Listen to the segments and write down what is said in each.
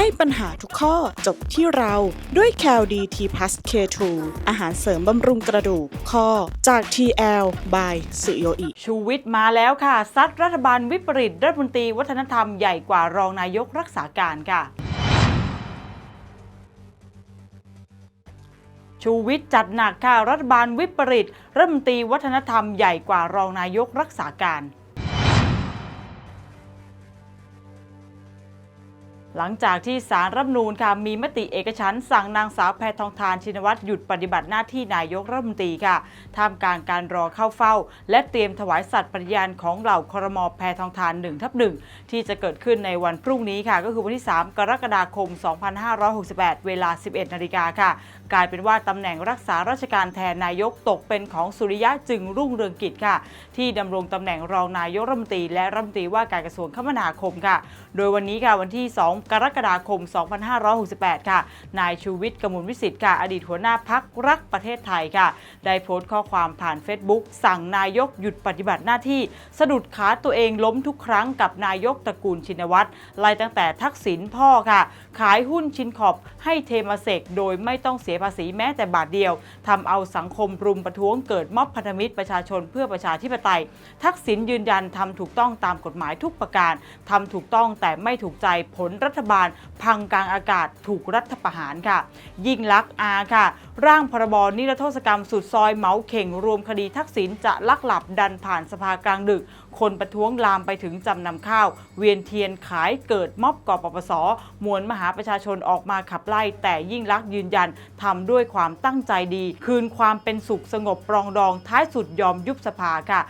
ให้ปัญหาทุกข้อจบที่เราด้วย c a l d t p l u s K2 อาหารเสริมบำรุงกระดูกข้อจาก TL by สุโยอิชูวิทย์มาแล้วค่ะ ซัดรัฐบาลวิปริตรัฐมนตรีวัฒนธรรมใหญ่กว่ารองนายกรักษาการค่ะชูวิทย์จัดหนักค่ะรัฐบาลวิปริตรัฐมนตรีวัฒนธรรมใหญ่กว่ารองนายกรักษาการ หลังจากที่สารรัฐนูญค่ะมีมติเอกฉันสั่งนางสาวแพทองทานชินวัตรหยุดปฏิบัติหน้าที่นายกรัฐมนตรีค่ะท่ามกลางการรอเข้าเฝ้า และเตรียมถวายสัตย์ปฏิญาณของเหล่าครมแพทองทาน1ทับ1ที่จะเกิดขึ้นในวันพรุ่งนี้ค่ะ ก็คือวันที่ 3 กรกฎาคม 2568 เวลา 11 นาฬิกาค่ะ กลายเป็นว่าตำแหน่งรักษาราชการแทนนายกตกเป็นของสุริยะจึงรุ่งเรืองกิจค่ะ ที่ดำรงตำแหน่งรองนายกรัฐมนตรีและรัฐมนตรีว่าการกระทรวงคมนาคมค่ะ โดยวันนี้ค่ะวันที่ 2กรกฎาคม 2568 ค่ะ นายชูวิทย์กมลวิสิทธิ์ค่ะ อดีตหัวหน้าพักรักประเทศไทยค่ะ ได้โพสต์ข้อความผ่าน Facebook สั่งนายกหยุดปฏิบัติหน้าที่ สะดุดขาตัวเองล้มทุกครั้งกับนายกตระกูลชินวัตรไล่ตั้งแต่ทักษิณพ่อค่ะ ขายหุ้นชินขอบให้เทมาเซกโดยไม่ต้องเสียภาษีแม้แต่บาทเดียวทำเอาสังคมรุมประท้วงเกิดม็อบพันธมิตรประชาชนเพื่อประชาธิปไตย ทักษิณยืนยันทำถูกต้องตามกฎหมายทุกประการทำถูกต้องแต่ไม่ถูกใจผลรัฐบาล พังกลางอากาศถูกรัฐประหารค่ะ ยิ่งลักษณ์อาค่ะ ร่างพรบนิรโทษกรรมสุดซอยเหมาเข่งรวมคดีทักษิณจะลักหลับดันผ่านสภากลางดึก คนประท้วงลามไปถึงจำนำข้าว เวียนเทียนขายเกิดม็อบกปปส มวลมหาประชาชนออกมาขับไล่ แต่ยิ่งลักษณ์ยืนยันทำด้วยความตั้งใจดี คืนความเป็นสุขสงบปรองดองท้ายสุดยอมยุบสภาค่ะ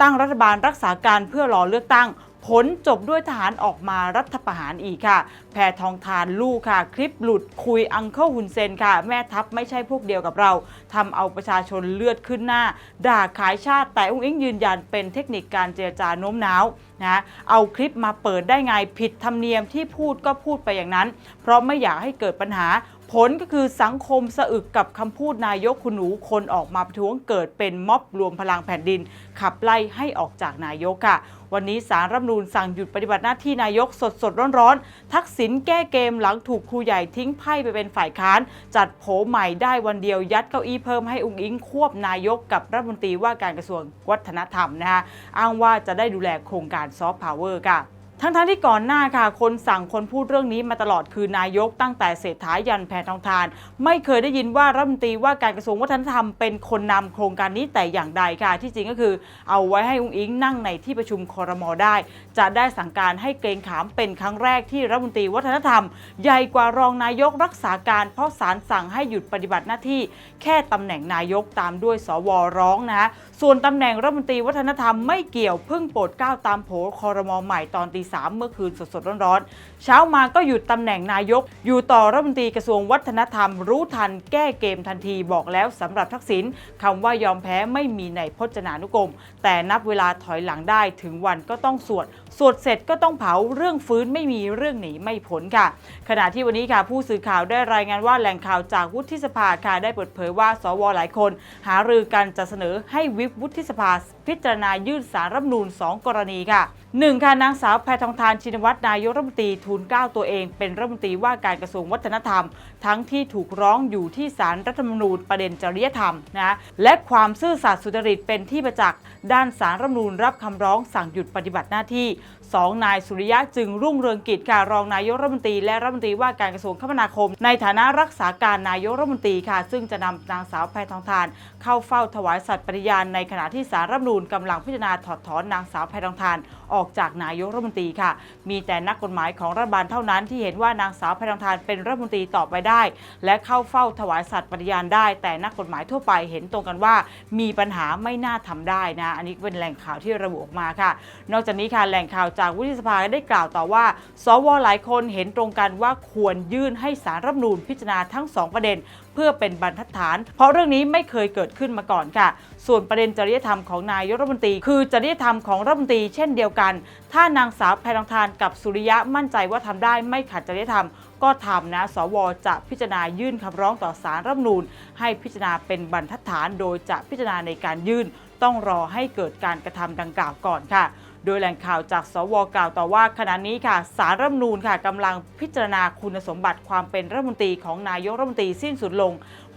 ตั้งรัฐบาลรักษาการเพื่อรอเลือกตั้ง ผลจบด้วยทหารออกมารัฐประหารอีกค่ะ แพทองทานลูกค่ะ คลิปหลุดคุยอังเคิลฮุนเซนค่ะ แม่ทัพไม่ใช่พวกเดียวกับเราทำเอาประชาชนเลือดขึ้นหน้า ด่าขายชาติแต่อุ้งอิงยืนยันเป็นเทคนิคการเจรจาโน้มน้าวนะเอาคลิปมาเปิดได้ไงผิดธรรมเนียมที่พูดก็พูดไปอย่างนั้น เพราะไม่อยากให้เกิดปัญหา ผลก็คือสังคมสะอึกกับคำพูดนายกคุณหนูคนออกมาประท้วงเกิดเป็นม็อบรวมพลังแผ่นดิน ขับไล่ให้ออกจากนายกค่ะ วันนี้สารรัฐมนูญสั่งหยุดปฏิบัติหน้าที่นายกสดสดร้อนๆ ทักษิณแก้เกมหลังถูกครูใหญ่ทิ้งไพ่ไปเป็นฝ่ายค้าน จัดโผใหม่ได้วันเดียวยัดเก้าอี้เพิ่มให้อุ้งอิงควบนายกกับรัฐมนตรีว่าการกระทรวงวัฒนธรรมนะคะอ้างว่าจะได้ดูแลโครงการซอฟต์พาวเวอร์ค่ะ ทั้งๆทที่ก่อนหน้าค่ะ คนสั่งคนพูดเรื่องนี้มาตลอดคือนายกตั้งแต่เศรษฐายันแพทองทาน ไม่เคยได้ยินว่ารัฐมนตรีว่าการกระทรวงวัฒนธรรมเป็นคนนำโครงการนี้แต่อย่างใดค่ะ ที่จริงก็คือเอาไว้ให้อุ้งอิงนั่งในที่ประชุมคอรมอได้ จะได้สั่งการให้เกรงขามเป็นครั้งแรกที่รัฐมนตรีวัฒนธรรม ใหญ่กว่ารองนายกรักษาการเพราะศาลสั่งให้หยุดปฏิบัติหน้าที่ แค่ตำแหน่งนายกตามด้วยสวร้องนะส่วนตำแหน่งรัฐมนตรีวัฒนธรรมไม่เกี่ยวเพิ่งโปรดเกล้าตามโผคอรมอใหม่ตอนตีสามเมื่อคืนสดๆร้อนๆ เช้ามาก็หยุดตำแหน่งนายก อยู่ต่อรัฐมนตรีกระทรวงวัฒนธรรม รู้ทันแก้เกมทันทีบอกแล้วสำหรับทักษิณคำว่ายอมแพ้ไม่มีในพจนานุกรม แต่นับเวลาถอยหลังได้ถึงวันก็ต้องสวด สวดเสร็จก็ต้องเผาเรื่องฟื้นไม่มีเรื่องหนีไม่พ้นค่ะ ขณะที่วันนี้ค่ะผู้สื่อข่าวได้รายงานว่าแหล่งข่าวจากวุฒิสภาค่ะได้เปิดเผยว่าสวหลายคน หารือกันจะเสนอให้วิปวุฒิสภาพิจารณายื่นสารรัฐมนูญ2กรณีค่ะ 1. ค่ะนางสาวแพทองทานชินวัตรนายกรัฐมนตรีทูลเกล้าตัวเอง เป็นรัฐมนตรีว่าการกระทรวงวัฒนธรรม ทั้งที่ถูกร้องอยู่ที่ศาลรรัฐธรรมนูญประเด็นจริยธรรมนะและความซื่อสัตย์สุจริตเป็นที่ประจักษ์ด้านสารรัฐมนูญรับคำร้องสั่งหยุดปฏิบัติหน้าที่ 2. นายสุริยะจึงรุ่งเรืองกิจค่ะรองนายกรัฐมนตรีและรัฐมนตรีว่าการกระทรวงคมนาคม ในฐานะรักษาการนายกรัฐมนตรีค่ะ ซึ่งจะนำนางสาวแพทองทาน เข้าเฝ้าถวายสัตย์ปฏิญาณในขณะที่สารรัฐมนูญกำลังพิจารณาถอดถอนนางสาวแพทองทานออกจากนายกรัฐมนตรีค่ะ มีแต่นักกฎหมายของรัฐบาลเท่านั้นที่เห็นว่านางสาวแพทองทานเป็นรัฐมนตรีต่อไปได้ และเข้าเฝ้าถวายสัตย์ปฏิญาณได้ แต่นักกฎหมายทั่วไปเห็นตรงกันว่า มีปัญหาไม่น่าทำได้นะ อันนี้เป็นแหล่งข่าวที่ระบุออกมาค่ะ นอกจากนี้ค่ะแหล่งข่าวจากวุฒิสภาได้กล่าวต่อว่า สวหลายคนเห็นตรงกันว่าควรยื่นให้สารรัฐมนูญพิจารณาทั้งสองประเด็น เพื่อเป็นบรรทัดฐาน เพราะเรื่องนี้ไม่เคยเกิดขึ้นมาก่อนค่ะ ส่วนประเด็นจริยธรรมของนายกรัฐมนตรี คือจริยธรรมของรัฐมนตรีเช่นเดียวกัน ถ้านางสาวแพทองทานกับสุริยะมั่นใจว่าทำได้ไม่ขัดจริยธรรมก็ทำนะ สว จะพิจารณายื่นคำร้องต่อสารรัฐมนูญให้พิจารณาเป็นบรรทัดฐาน โดยจะพิจารณาในการยื่นต้องรอให้เกิดการกระทำดังกล่าวก่อนค่ะ โดยแหล่งข่าวจากสวกล่าวต่อว่าขณะนี้ค่ะสารรัฐมนูญค่ะกำลังพิจารณาคุณสมบัติความเป็นรัฐมนตรีของนายกรัฐมนตรีสิ้นสุดลง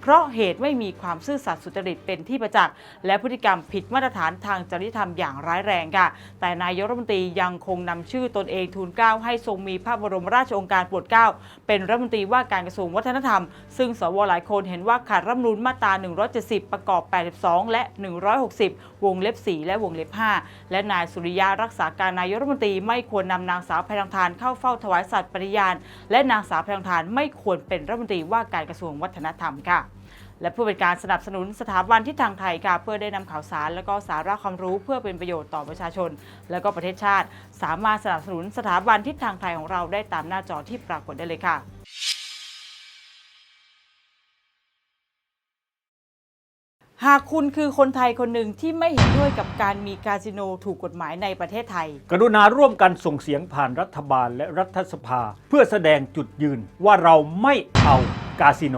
เพราะเหตุไม่มีความซื่อสัตย์สุจริตเป็นที่ประจักษ์และพฤติกรรมผิดมาตรฐานทางจริยธรรมอย่างร้ายแรงค่ะ แต่นายกรัฐมนตรียังคงนำชื่อตนเองทูลเกล้าให้ทรงมีพระบรมราชโองการโปรดเกล้าเป็นรัฐมนตรีว่าการกระทรวงวัฒนธรรม ซึ่งสวหลายคนเห็นว่าขาดรัฐมนูญมาตรา 170 ประกอบ 82 และ 160 วงเล็บ 4 และวงเล็บ 5 และนายสุริยะรักษาการนายกรัฐมนตรีไม่ควรนำนางสาวแพรงทานเข้าเฝ้าถวายสัตย์ปฏิญาณ และนางสาวแพรงทานไม่ควรเป็นรัฐมนตรีว่าการกระทรวงวัฒนธรรมค่ะ และเพื่อเป็นการสนับสนุนสถาบันทิศทางไทยค่ะเพื่อได้นำข่าวสาร และก็สาระความรู้เพื่อเป็นประโยชน์ต่อประชาชน และก็ประเทศชาติ สามารถสนับสนุนสถาบันทิศทางไทยของเราได้ตามหน้าจอที่ปรากฏได้เลยค่ะหากคุณคือคนไทยคนหนึ่งที่ไม่เห็นด้วยกับการมีคาสิโนถูกกฎหมายในประเทศไทย กรุณาร่วมกันส่งเสียงผ่านรัฐบาลและรัฐสภา เพื่อแสดงจุดยืนว่าเราไม่เอากาสิโน